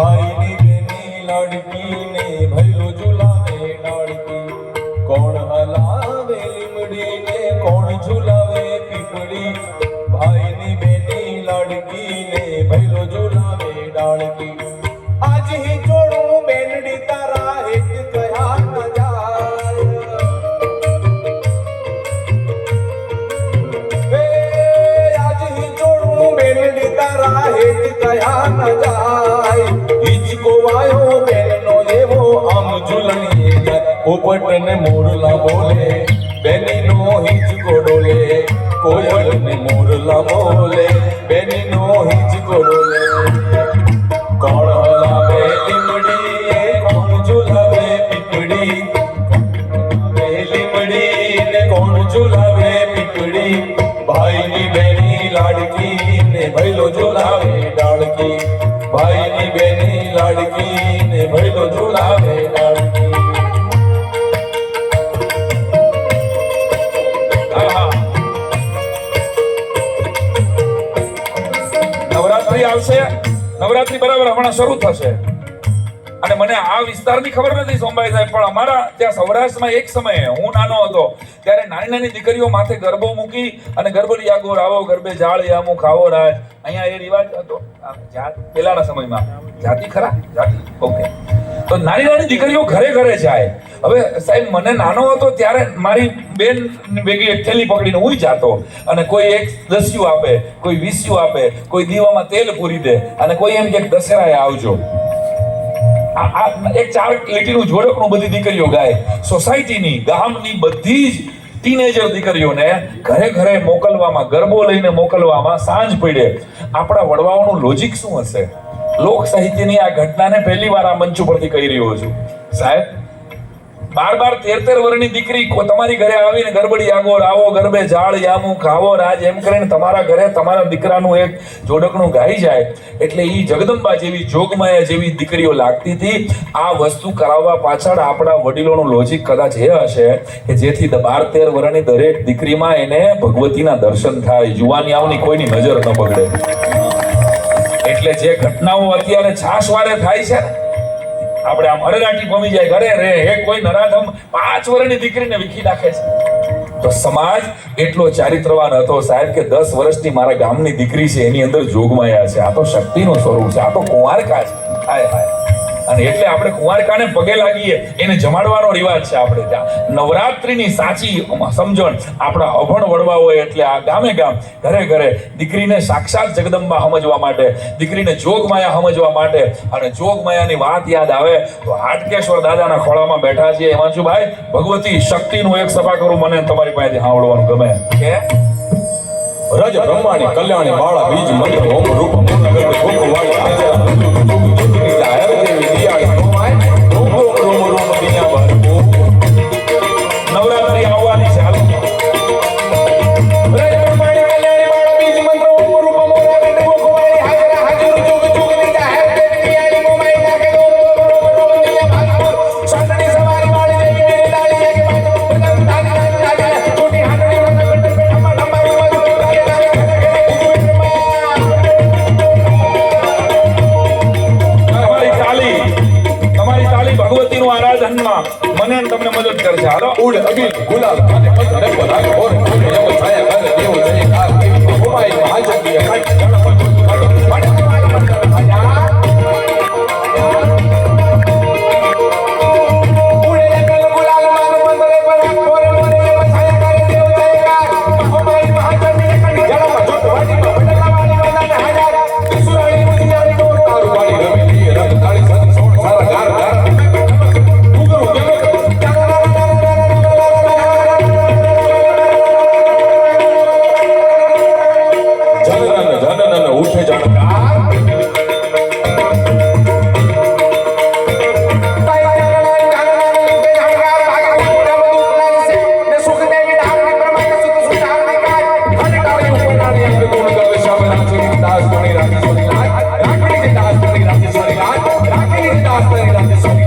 ભાઈની બેની લાડકીને ને ઝુલાવે ડાળકી કોણ હલાવે લીમડીને કોણ ઝુલાવે પીપડી ભાઈની ઝૂલણીએ જાય પોપટ ને મોરલા બોલે બેનીનો હિચકો ડોલે કોયલ ને મોરલા બોલે બેનીનો હિચકો ડોલે કોણ હલાવે લીમડી કોણ ઝુલાવે પીપડી લીમડી ને કોણ ઝુલાવે પીપળી? ભાઈની બેની લાડકી ને ભૈલો ઝુલાવે. નવરાત્રી આવશે. નવરાત્રી બરાબર હમણાં શરૂ થશે. અને મને આ વિસ્તારની ખબર નથી સોમભાઈ સાહેબ, પણ અમારા ત્યાં સૌરાષ્ટ્રમાં એક સમયે હું નાનો હતો, ત્યારે નાની નાની દીકરીઓ માથે ગરબો મૂકી અને ગરબડી આગો રાવો ગરબે જાળ યામું ખાવો રાજ. અહીંયા એ રિવાજ હતો. પહેલાના સમયમાં. જાતિ ખરા? જાતિ. ઓકે. તો નાની નાની દીકરીઓ ઘરે ઘરે જાય. હવે સાહેબ, મને નાનો હતો ત્યારે મારી બેન ભેગી એક થેલી પકડીને હું જાતો. અને કોઈ એક દસ્યું આપે, કોઈ વીસ્યું આપે, કોઈ દીવામાં તેલ પૂરી દે અને કોઈ એમ કે દશેરાએ આવજો. એક ચાર લીટીનું જોડકણું બધી દીકરીઓ ગાય. સોસાયટીની ગામની બધી જ ટીનેજર દીકરીઓને ઘરે ઘરે મોકલવામાં, ગરબો લઈને મોકલવામાં સાંજ પડે. આપણા વડવાઓનું લોજિક શું હશે? લોક સાહિત્યની આ ઘટનાને પહેલી વાર આ મંચ ઉપરથી કહી રહ્યો છું. સાહેબ બાર બાર તેર તેર વર્ષની દીકરી તમારી ઘરે આવીને ગરબડી આગો રાવો, ગરબે, ઝાડ, યામું, ખાવો, રાજ એમ કરીને તમારા ઘરે તમારા દીકરાનું એક જોડકણું ગાઈ જાય. એટલે એ જગદંબા જેવી જોગમાયા જેવી દીકરીઓ લાગતી હતી. આ વસ્તુ કરાવવા પાછળ આપણા વડીલોનું લોજિક કદાચ એ હશે કે જેથી બાર તેર વર્ષની દરેક દીકરીમાં એને ભગવતીના દર્શન થાય. જુવાની આવની કોઈની નજર ન બગડે. એટલે જે ઘટનાઓ અત્યારે છાશવારે થાય છે ને આપણે આમ અરેરાટી ભમી જાય ઘરે રે, હે, કોઈ નરાધમ પાંચ વર્ષની દીકરીને વિખી નાખે છે. તો સમાજ એટલો ચારિત્રવાન હતો સાહેબ કે દસ વર્ષની મારા ગામની દીકરી છે, એની અંદર જોગમાયા છે. આ તો શક્તિનું સ્વરૂપ છે, આ તો કુંવારકા છે. હાય હાય. અને એટલે આપણે કુંવારકાને પગે લાગીએ એને જમાડવાનો રિવાજ છે આપણે ત્યાં. નવરાત્રિની સાચી સમજણ આપણા અભણ વડવાઓએ એટલે આ ગામે ગામ ઘરે ઘરે દીકરીને સાક્ષાત જગદંબા સમજવા માટે દીકરીને જોગમાયા સમજવા માટે અને જોગમાયાની વાત યાદ આવે તો હાટકેશ્વર દાદાના ખોળામાં બેઠા છીએ. હિમાંશુભાઈ ભગવતી શક્તિનું એક સભા કરું મને તમારી પાસેથી સાંભળવાનું ગમે. કે? રજ બ્રહ્માની કલ્યાણી બાળા બીજ મંત્ર ઓમ રૂપ મને તમને મદદ કરશે હાલો ઉડ અબીલ ગુલાલ અને પત્ર રેપો રાગ ઓર ઓર છાયા ઘર દેવ જય કાલ ઓમાય હાજર દિયા કાટ I'm not going to stop playing on.